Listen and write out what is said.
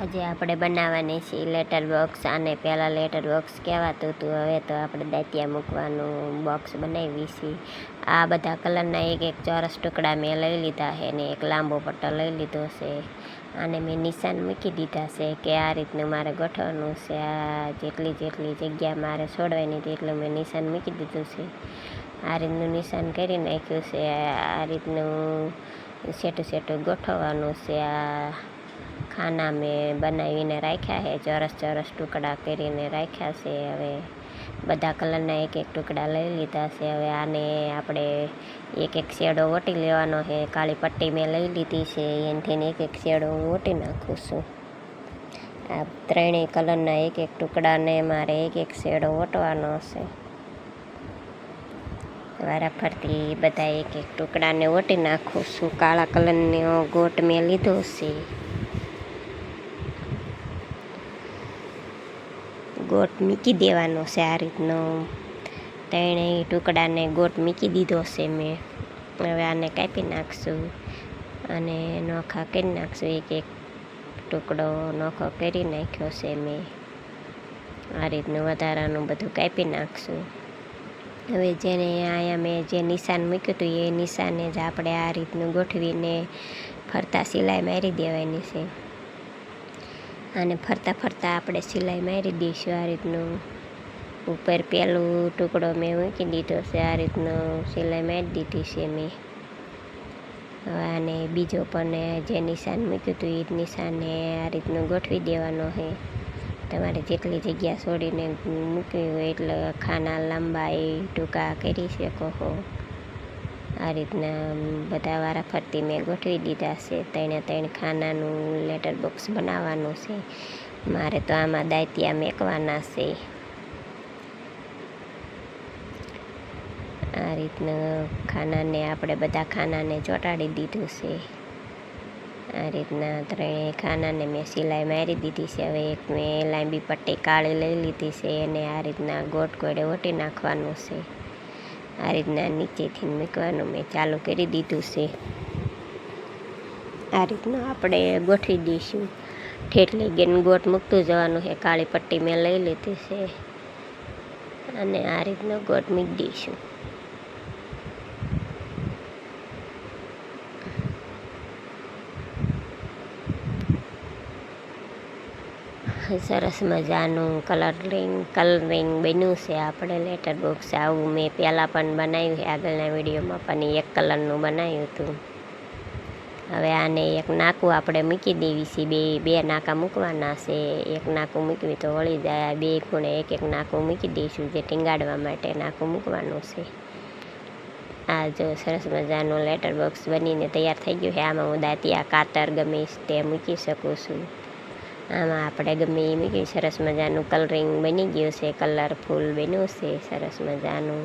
આજે આપણે બનાવવાની છે લેટર બોક્સ અને પહેલાં લેટર બોક્સ કહેવાતું હતું, હવે તો આપણે દાંતિયા મૂકવાનું બોક્સ બનાવી છે. આ બધા કલરના એક એક ચોરસ ટુકડા મેં લઈ લીધા છે ને એક લાંબો પટ્ટો લઈ લીધો છે. અને મેં નિશાન મૂકી દીધા છે કે આ રીતનું મારે ગોઠવવાનું છે, આ જેટલી જેટલી જગ્યા મારે છોડવાની હતી એટલું મેં નિશાન મૂકી દીધું છે. આ રીતનું નિશાન કરી નાખ્યું છે, આ રીતનું સેટું સેટું ગોઠવવાનું છે, આ ખાના મેં બનાવીને રાખ્યા છે, ચોરસ ચોરસ ટુકડા કરીને રાખ્યા છે, હવે બધા કલરના એક એક ટુકડા લઈ લીધા છે, હવે આને આપણે એક એક શેડો ઓટી લેવાનો છે, કાળી પટ્ટી મેં લઈ લીધી છે એનાથી એક એક શેડો હું ઓટી નાખું છું. આ ત્રણેય કલરના એક એક ટુકડાને મારે એક એક શેડો ઓટવાનો છે. વારાફરતી બધા એક એક ટુકડાને ઓટી નાખું છું, કાળા કલરનો ગોટ મેં લીધો છે. ગોટ મૂકી દેવાનો છે આ રીતનો. તેણે ટુકડાને ગોટ મૂકી દીધો છે મેં. હવે આને કાપી નાખશું. અને નોખા કરી નાખશું. એક એક ટુકડો નોખો કરી નાખ્યો છે મેં. આ રીતનું વધારાનું બધું કાપી નાખશું. હવે જેને અહીંયા મેં જે નિશાન મૂક્યું હતું એ નિશાને જ આપણે આ રીતનું ગોઠવીને ફરતા સિલાઈ મારી દેવાની છે. અને ફરતા ફરતા આપણે સિલાઈ મારી દઈશું આ રીતનું. ઉપર પહેલું ટુકડો મેં મૂકી દીધો છે, આ રીતનો સિલાઈ મારી દીધી છે મેં. હવે આને બીજો પણ જે નિશાન મૂક્યું હતું એ જ નિશાને આ રીતનું ગોઠવી દેવાનો છે. તમારે જેટલી જગ્યા છોડીને મૂકવી હોય એટલે ખાના લંબાઈ, ટૂંકા કરી શકો છો આ રીતના બધા વારા ફરતી મેં ગોઠવી દીધા છે. ત્રણે ત્રણ ખાનાનું લેટર બોક્સ બનાવવાનું છે. મારે તો આમાં દાયતિયા મેકવાના છે. આ રીતના ખાનાને આપણે બધા ખાનાને ચોંટાડી દીધું છે. આ રીતના ત્રણેય ખાનાને મેં સિલાઈ મારી દીધી છે. હવે એક મેં લાંબી પટ્ટી કાળી લઈ લીધી છે એને આ રીતના ગોટ ગોળે ઓટી નાખવાનું છે. આ રીતના નીચેથી મૂકવાનું મેં ચાલુ કરી દીધું છે. આ રીતના આપણે ગોઠવી દઈશું. ઠેઠલી ગેન ગોટ મૂકતું જવાનું છે. કાળી પટ્ટી મેં લઈ લીધી છે. અને આ રીતનો ગોટ મૂકી દઈશું. સરસ મજાનું કલરિંગ કલરિંગ બન્યું છે. આપણે લેટર બોક્સ આવું મેં પહેલાં પણ બનાવ્યું છે. આગળના વિડીયોમાં પણ એક કલરનું બનાવ્યું હતું. હવે આને એક નાકું આપણે મૂકી દેવી છે. બે બે નાકા મૂકવાના છે. એક નાકું મૂકવી તો વળી જાય. બે ખૂણે એક એક નાકું મૂકી દઈશું જે ટીંગાડવા માટે નાકું મૂકવાનું છે. આ જો સરસ મજાનું લેટર બોક્સ બનીને તૈયાર થઈ ગયું છે. આમાં હું દાંતિયા, કાતર ગમે તે મૂકી શકું છું. આમાં આપણે ગમે એ મૂકી સરસ મજાનું કલરિંગ બની ગયું છે કલરફુલ બન્યું છે, સરસ મજાનું.